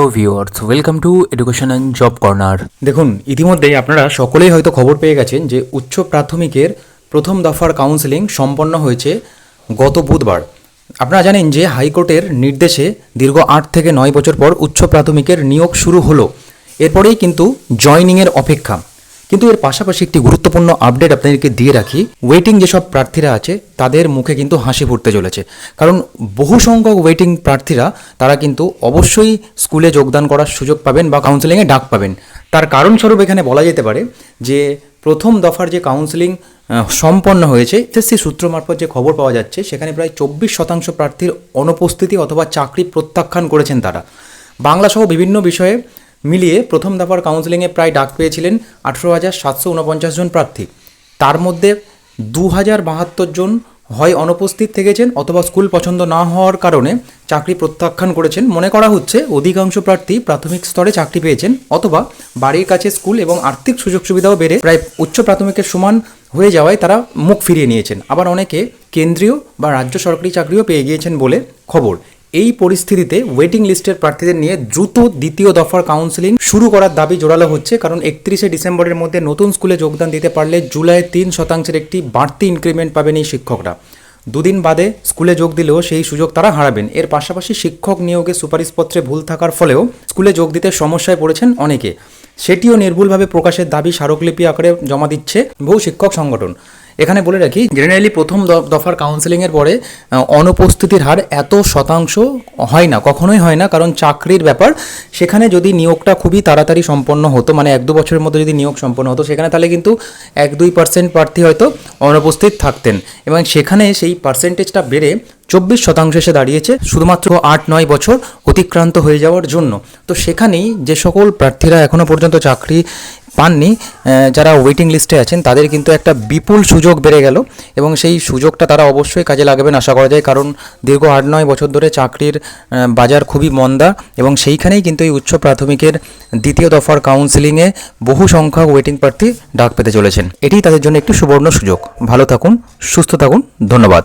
Hello viewers welcome to education and job corner দেখুন, ইতিমধ্যেই আপনারা সকলেই হয়তো খবর পেয়ে গেছেন যে উচ্চ প্রাথমিকের প্রথম দফার কাউন্সেলিং সম্পন্ন হয়েছে গত বুধবার। আপনারা জানেন যে হাইকোর্টের নির্দেশে দীর্ঘ আট থেকে নয় বছর পর উচ্চ প্রাথমিকের নিয়োগ শুরু হলো। এরপরেই কিন্তু জয়নিংয়ের অপেক্ষা। কিন্তু এর পাশাপাশি একটি গুরুত্বপূর্ণ আপডেট আপনাদেরকে দিয়ে রাখি। ওয়েটিং যেসব প্রার্থীরা আছে, তাদের মুখে কিন্তু হাসি ফুটতে চলেছে। কারণ বহু সংখ্যক ওয়েটিং প্রার্থীরা, তারা কিন্তু অবশ্যই স্কুলে যোগদান করার সুযোগ পাবেন বা কাউন্সেলিংয়ে ডাক পাবেন। তার কারণস্বরূপ এখানে বলা যেতে পারে যে, প্রথম দফার যে কাউন্সেলিং সম্পন্ন হয়েছে, এসএসসি সূত্র মারফত যে খবর পাওয়া যাচ্ছে, সেখানে প্রায় চব্বিশ শতাংশ প্রার্থীর অনুপস্থিতি অথবা চাকরি প্রত্যাখ্যান করেছেন তারা। বাংলা সহ বিভিন্ন বিষয়ে মিলিয়ে প্রথম দফার কাউন্সেলিংয়ে প্রায় ডাক পেয়েছিলেন আঠেরো হাজার সাতশো উনপঞ্চাশ জন প্রার্থী। তার মধ্যে দু হাজার বাহাত্তর জন হয় অনুপস্থিত থেকেছেন অথবা স্কুল পছন্দ না হওয়ার কারণে চাকরি প্রত্যাখ্যান করেছেন। মনে করা হচ্ছে অধিকাংশ প্রার্থী প্রাথমিক স্তরে চাকরি পেয়েছেন অথবা বাড়ির কাছে স্কুল এবং আর্থিক সুযোগ সুবিধাও বেড়ে প্রায় উচ্চ প্রাথমিকের সমান হয়ে যাওয়ায় তারা মুখ ফিরিয়ে নিয়েছেন। আবার অনেকে কেন্দ্রীয় বা রাজ্য সরকারি চাকরিও পেয়ে গিয়েছেন বলে খবর। এই পরিস্থিতিতে ওয়েটিং লিস্টের প্রার্থীদের নিয়ে দ্রুত দ্বিতীয় দফার কাউন্সিলিং শুরু করার দাবি জোরালো হচ্ছে, কারণ একত্রিশে ডিসেম্বরের মধ্যে নতুন স্কুলে যোগদান দিতে পারলে জুলাই তিন শতাংশের একটি বাড়তি ইনক্রিমেন্ট পাবেন এই শিক্ষকরা। দুদিন বাদে স্কুলে যোগ দিলেও সেই সুযোগ তারা হারাবেন। এর পাশাপাশি শিক্ষক নিয়োগে সুপারিশপত্রে ভুল থাকার ফলেও স্কুলে যোগ দিতে সমস্যায় পড়েছেন অনেকে। সেটিও নির্ভুলভাবে প্রকাশের দাবি স্মারকলিপি আকারে জমা দিচ্ছে বহু শিক্ষক সংগঠন। এখানে বলে রাখি জেনারেলি প্রথম দফার কাউন্সেলিংয়ের পরে অনুপস্থিতির হার এত শতাংশ হয় না, কখনোই হয় না, কারণ চাকরির ব্যাপার। সেখানে যদি নিয়োগটা খুবই তাড়াতাড়ি সম্পন্ন হতো মানে এক দু বছরের মধ্যে যদি নিয়োগ সম্পন্ন হতো, সেখানে তাহলে কিন্তু এক দুই পার্সেন্ট প্রার্থী হয়তো অনুপস্থিত থাকতেন। এবং সেখানে সেই পার্সেন্টেজটা বেড়ে চব্বিশ শতাংশ এসে দাঁড়িয়েছে, শুধুমাত্র আট নয় বছর অতিক্রান্ত হয়ে যাওয়ার জন্য। তো সেখানেই যে সকল প্রার্থীরা এখনও পর্যন্ত চাকরি পাননি যারা ওয়েটিং লিস্টে আছেন, তাদের কিন্তু একটা বিপুল সুযোগ বেড়ে গেল এবং সেই সুযোগটা তারা অবশ্যই কাজে লাগাবেন আশা করা যায়, কারণ দীর্ঘ আট নয় বছর ধরে চাকরির বাজার খুবই মন্দা এবং সেইখানেই কিন্তু এই উচ্চ প্রাথমিকের দ্বিতীয় দফার কাউন্সেলিংয়ে বহু সংখ্যক ওয়েটিং প্রার্থী ডাক পেতে চলেছেন। এটি তাদের জন্য একটি সুবর্ণ সুযোগ। ভালো থাকুন, সুস্থ থাকুন, ধন্যবাদ।